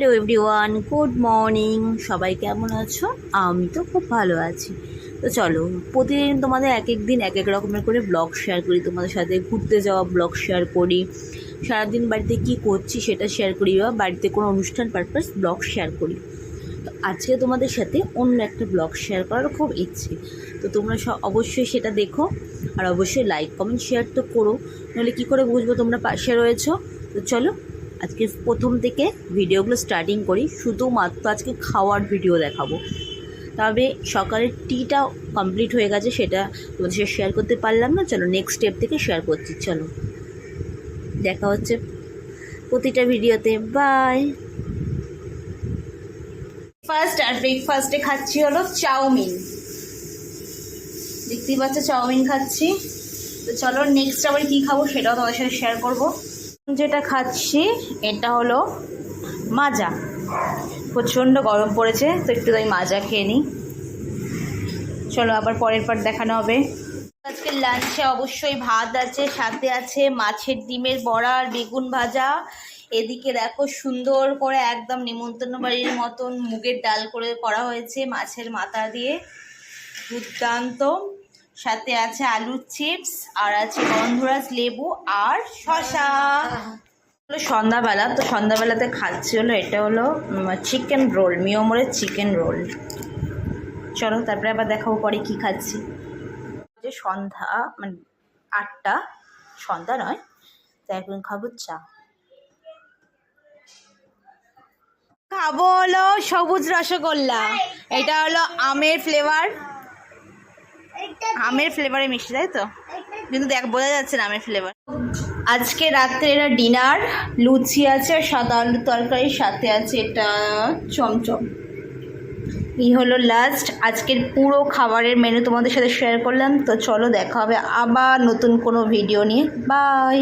Hello everyone, good morning. সবাই কেমন আছো? আমি তো খুব ভালো আছি। তো চলো, প্রতিদিন তোমাদের এক এক দিন এক এক রকমের করে ব্লগ শেয়ার করি। তোমাদের সাথে ঘুরতে যাওয়া ব্লগ শেয়ার করি। সারাদিন বাড়িতে কি করছি সেটা শেয়ার করি বা বাড়িতে কোনো অনুষ্ঠান পারপাস ব্লগ শেয়ার করি। তো আজকে তোমাদের সাথে অন্য একটা ব্লগ শেয়ার করার খুব ইচ্ছে। তো তোমরা অবশ্যই সেটা দেখো আর অবশ্যই লাইক কমেন্ট শেয়ার তো করো। নাহলে কী করে বুঝব তোমরা পাশে রয়েছো? তো চলো আজকে প্রথম থেকে ভিডিওগুলো স্টার্টিং করি, শুধুমাত্র আজকে খাওয়ার ভিডিও দেখাবো। তবে সকালের টিটা কমপ্লিট হয়ে গেছে, সেটা তোমাদের সাথে শেয়ার করতে পারলাম না। চলো নেক্সট স্টেপ থেকে শেয়ার করছি, চলো। দেখা হচ্ছে প্রতিটা ভিডিওতে বাই ফার্স্ট আর ব্রেকফাস্টে খাচ্ছি হলো চাউমিন। দেখতেই পাচ্ছ, চাউমিন খাচ্ছি। তো চলো নেক্সট আবার কী খাব সেটাও তোমাদের সাথে শেয়ার করব। যেটা খাচ্ছি, এটা হলো মাজা। প্রচণ্ড গরম পড়েছে, তো একটু তাই মাজা খেয়ে নিই। চলো আবার পরের পর দেখানো হবে। আজকে লাঞ্চে অবশ্যই ভাত আছে, সাথে আছে মাছের ডিমের বড়া আর বেগুন ভাজা। এদিকে দেখো সুন্দর করে একদম নিমন্ত্রণ বাড়ির মতন মুগের ডাল করে করা হয়েছে মাছের মাথা দিয়ে। দুর্দান্ত। সাথে আছে আলুর চিপস আর আছে গন্ধরাজ লেবু আর শশা হলো সন্ধ্যাবেলা তো সন্ধ্যাবেলাতে খাচ্ছি হলো এটা হলো চিকেন রোল মিয়মরের চিকেন রোল চলো তারপরে আবার দেখাবো পরে কি খাচ্ছি। যে সন্ধ্যা মানে আটটা সন্ধ্যা নয় তো এখন খাব চা। খাব হলো সবুজ রসগোল্লা এটা হলো আমের ফ্লেভার আমের ফ্লেভারে মিষ্টি, তাই তো? কিন্তু দেখ, বোঝা যাচ্ছে না আমের ফ্লেভার আজকে রাত্রে এটা ডিনার লুচি আছে আর সাদা আলু তরকারির সাথে আছে এটা চমচম। এই হলো লাস্ট আজকের পুরো খাবারের মেনু তোমাদের সাথে শেয়ার করলাম। তো চলো দেখা হবে আবার নতুন কোনো ভিডিও নিয়ে। বাই